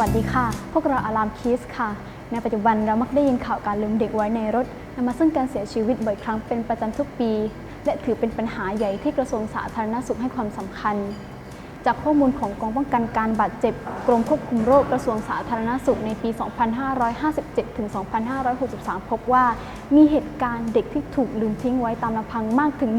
วัสดีค่ะ พวกเราอารามคิสค่ะ ในปัจจุบันเรามักได้ยินข่าวการลืมเด็กไว้ในรถนำมาซึ่งการเสียชีวิตบ่อยครั้งเป็นประจำทุกปี และถือเป็นปัญหาใหญ่ที่กระทรวงสาธารณสุขให้ความสำคัญ จากข้อมูลของกองป้องกันการบาดเจ็บ กรมควบคุมโรคกระทรวงสาธารณสุขในปี 2557 ถึง 2563 พบว่า มีเหตุการณ์เด็กที่ถูกลืมทิ้งไว้ตามลำพังมากถึง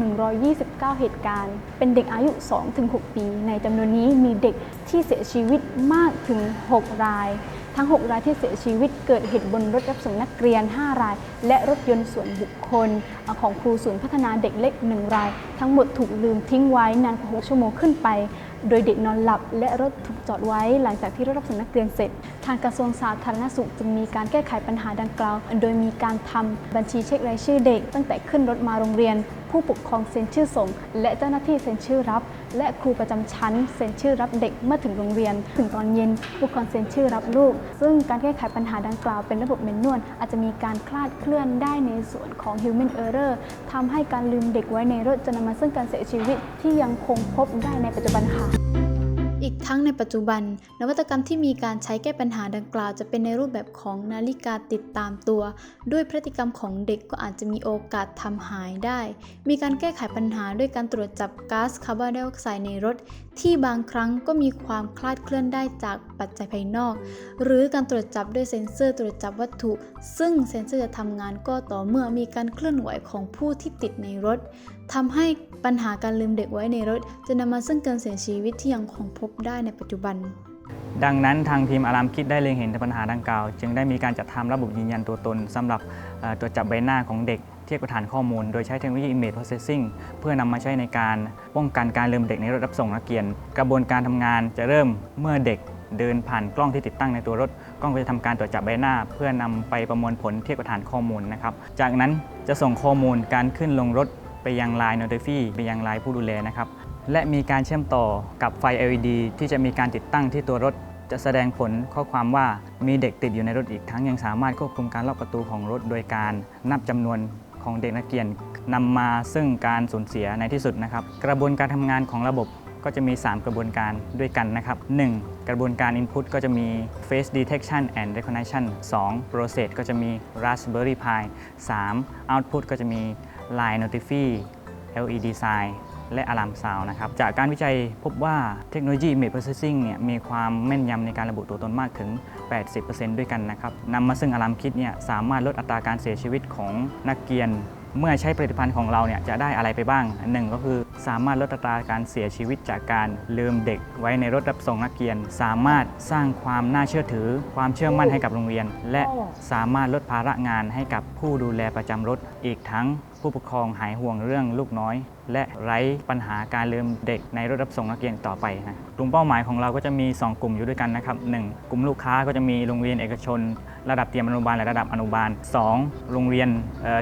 129 เหตุการณ์ เป็นเด็กอายุ 2-6 ปี ในจำนวนนี้มีเด็กที่เสียชีวิตมากถึง 6 ราย ทั้ง 6 รายที่เสียชีวิตเกิดเหตุบนรถรับส่งนักเรียน 5 ราย และรถยนต์ส่วนบุคคล ของครูศูนย์พัฒนาเด็กเล็ก 1 ราย ทั้งหมดถูกลืมทิ้งไว้นานกว่า 6 ชั่วโมงขึ้นไป โดยเด็กนอนหลับและรถถูกจอดไว้หลังจากที่รถรับส่งนักเรียนเสร็จ ทางกระทรวงสาธารณสุขจึงมีการแก้ไขปัญหาดังกล่าว โดยมีการทำบัญชีเช็ครายชื่อเด็ก ตั้งแต่ขึ้นรถมาโรงเรียน ผู้ปกครองเซ็นชื่อส่ง และเจ้าหน้าที่เซ็นชื่อรับ และครูประจำชั้นเซ็นชื่อรับเด็กเมื่อถึงโรงเรียน ถึงตอนเย็นผู้ปกครองเซ็นชื่อรับลูก ซึ่งการแก้ไขปัญหาดังกล่าวเป็นระบบเมนนวลอาจจะมีการคลาดเคลื่อนได้ในส่วนของ human error ทำให้การลืมเด็กไว้ในรถจะนำมาซึ่งการเสียชีวิตที่ยังคงพบได้ในปัจจุบันค่ะ อีกทั้งในปัจจุบัน นวัตกรรมที่มีการใช้แก้ปัญหาดังกล่าวจะเป็นในรูปแบบของนาฬิกาติดตามตัว ด้วยพฤติกรรมของเด็กก็อาจจะมีโอกาสทำหายได้ มีการแก้ไขปัญหาด้วยการตรวจจับก๊าซคาร์บอนไดออกไซด์ในรถ ที่บางครั้งก็มีความคลาดเคลื่อนได้จากปัจจัยภายนอก หรือการตรวจจับด้วยเซ็นเซอร์ตรวจจับวัตถุ ซึ่งเซ็นเซอร์จะทำงานก็ต่อเมื่อมีการเคลื่อนไหวของผู้ที่ติดในรถ ทำให้ปัญหาการลืมเด็กไว้ในรถ จะนำมาซึ่งการเสียชีวิตที่ยังคงพบได้ในปัจจุบัน ดังนั้นทางทีมอารามคิดได้เล็งเห็นปัญหาดังกล่าว จึงได้มีการจัดทำระบบยืนยันตัวตนสำหรับตรวจจับใบหน้าของเด็กเทียบกับฐานข้อมูล โดยใช้เทคโนโลยี Image Processing เพื่อนำมาใช้ในการป้องกันการลืมเด็กในรถรับส่งนักเรียน กระบวนการทำงานจะเริ่มเมื่อเด็กเดินผ่านกล้องที่ติดตั้งในตัวรถ กล้องก็จะทำการตรวจจับใบหน้า เพื่อนำไปประมวลผลเทียบกับฐานข้อมูลนะครับ จากนั้นจะส่งข้อมูลการขึ้นลงรถ ไปยังไลน์ Notify ไปยังไลน์ผู้ดูแลนะครับ และมีการเชื่อมต่อกับไฟ LED ที่จะมีการติดตั้งที่ตัวรถ จะแสดงผลข้อความว่ามีเด็กติดอยู่ในรถอีกทั้งยังสามารถควบคุมการล็อกประตูของรถ โดยการนับจำนวนของเด็กนักเรียนนำมาซึ่งการสูญเสียในที่สุดนะครับ กระบวนการทำงานของระบบก็จะมี 3 กระบวนการด้วยกันนะครับ 1. กระบวนการ Input ก็จะมี Face Detection and Recognition 2. Process ก็จะมี Raspberry Pi 3. Output ก็จะมี Line Notify LED Sign และ Alarm Sound นะครับ จากการวิจัยพบว่าเทคโนโลยี Image Processing เนี่ยมีความแม่นยำในการระบุตัวตนมากถึง 80%ด้วยกันนะครับนำมาซึ่ง Alarm Kit เนี่ยสามารถลดอัตราการเสียชีวิตของนักเรียนเมื่อใช้ผลิตภัณฑ์ของเราเนี่ยจะได้อะไรไปบ้างหนึ่งก็คือสามารถลดอัตราการเสียชีวิตจากการลืมเด็กไว้ในรถรับส่งนักเรียน สามารถสร้างความน่าเชื่อถือ ความเชื่อมั่นให้กับโรงเรียน และสามารถลดภาระงานให้กับผู้ดูแลประจำรถอีกทั้ง ผู้ปกครองหายห่วงเรื่องลูกน้อย และไร้ปัญหาการลืมเด็กในรถรับส่งนักเรียนต่อไปนะกลุ่มเป้าหมายของเราก็จะมี 2 กลุ่มอยู่ด้วยกันนะครับ 1. กลุ่มลูกค้าก็จะมีโรงเรียนเอกชน ระดับเตรียมอนุบาลและระดับอนุบาล 2. โรงเรียน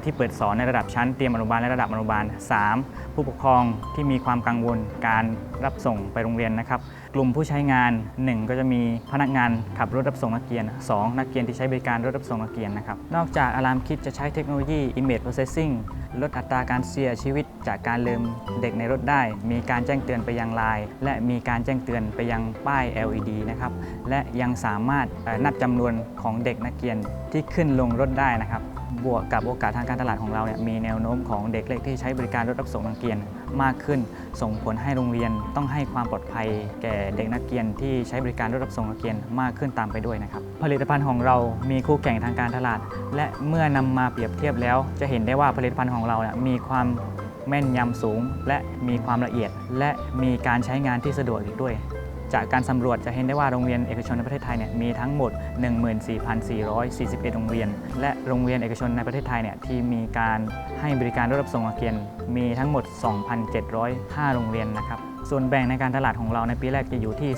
ที่เปิดสอนในระดับชั้นเตรียมอนุบาลและระดับอนุบาล 3. ผู้ปกครองที่มีความกังวลการรับส่งไปโรงเรียนนะครับกลุ่มผู้ใช้งาน 1 ก็จะมีพนักงานขับรถรับส่งนักเรียน 2 นักเรียนที่ใช้บริการรถรับส่งนักเรียนนะครับนอกจากอารามคิดจะใช้เทคโนโลยี Image Processing ลดอัตราการเสียชีวิตจากการลืมเด็กในรถได้ มีการแจ้งเตือนไปยังไลน์และมีการแจ้งเตือนไปยังป้าย LED นะครับและยังสามารถนับจำนวนของเด็กนักเรียนที่ขึ้นลงรถได้นะครับบวกกับโอกาสทางการตลาดของเราเนี่ยมีแนวโน้มของเด็กเล็กที่ใช้บริการรถรับส่งนักเรียนมากขึ้น ส่งผลให้โรงเรียนต้องให้ความปลอดภัย แก่เด็กนักเรียนที่ใช้บริการรถรับส่งนักเรียนมากขึ้นตามไปด้วยนะครับผลิตภัณฑ์ของเรามีคู่แข่งทางการตลาด และเมื่อนำมาเปรียบเทียบแล้ว จะเห็นได้ว่าผลิตภัณฑ์ของเราเนี่ยมีความ แม่นยำสูง และมีความละเอียด และมีการใช้งานที่สะดวกอีกด้วย จากการสำรวจจะเห็นได้ว่าโรงเรียนเอกชนในประเทศไทยเนี่ยมีทั้งหมด 14,441 โรงเรียน และโรงเรียนเอกชนในประเทศไทยเนี่ยที่มีการให้บริการรถรับส่งนักเรียน มีทั้งหมด 2,705 โรงเรียนนะครับ ส่วนแบ่งในการตลาดของเราในปีแรกจะอยู่ที่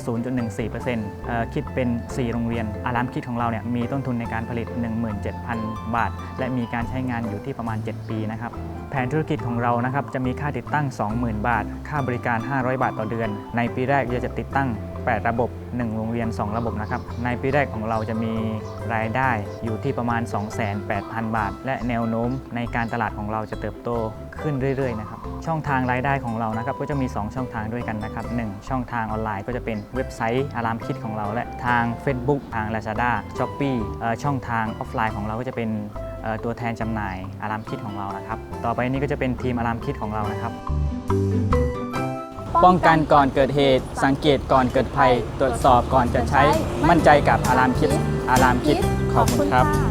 0.14%เอ่อคิดเป็น 4 โรงเรียน อารามคิดของเราเนี่ยมีต้นทุนในการผลิต 17,000 บาท และมีการใช้งานอยู่ที่ประมาณ 7 ปีนะครับแผนธุรกิจของเรานะครับจะมีค่าติดตั้ง 20,000 บาท ค่าบริการ 500 บาทต่อเดือน ในปีแรกเราจะติดตั้ง 8 ระบบ 1 โรงเรียน 2 ระบบนะครับ ในปีแรกของเราจะมีรายได้อยู่ที่ประมาณ 28,000 บาท และแนวโน้มในการตลาดของเราจะเติบโตขึ้นเรื่อยๆนะครับ ช่องทางรายได้ของเรานะครับก็จะมี 2 ช่องทางด้วยกันนะครับ 1 ช่องทางออนไลน์ก็จะเป็นเว็บไซต์อารามคิดของเรา และทาง Facebook ทาง Lazada Shopee เอ่อช่องทางออฟไลน์ของเราก็จะเป็นตัวแทนจำหน่ายอารามคิดของเรานะครับ ต่อไปนี้ก็จะเป็นทีมอารามคิดของเรานะครับ ป้องกันก่อนเกิดเหตุ สังเกตก่อนเกิดภัย ตรวจสอบก่อนจะใช้ มั่นใจกับอารามคิด อารามคิด ขอบคุณครับ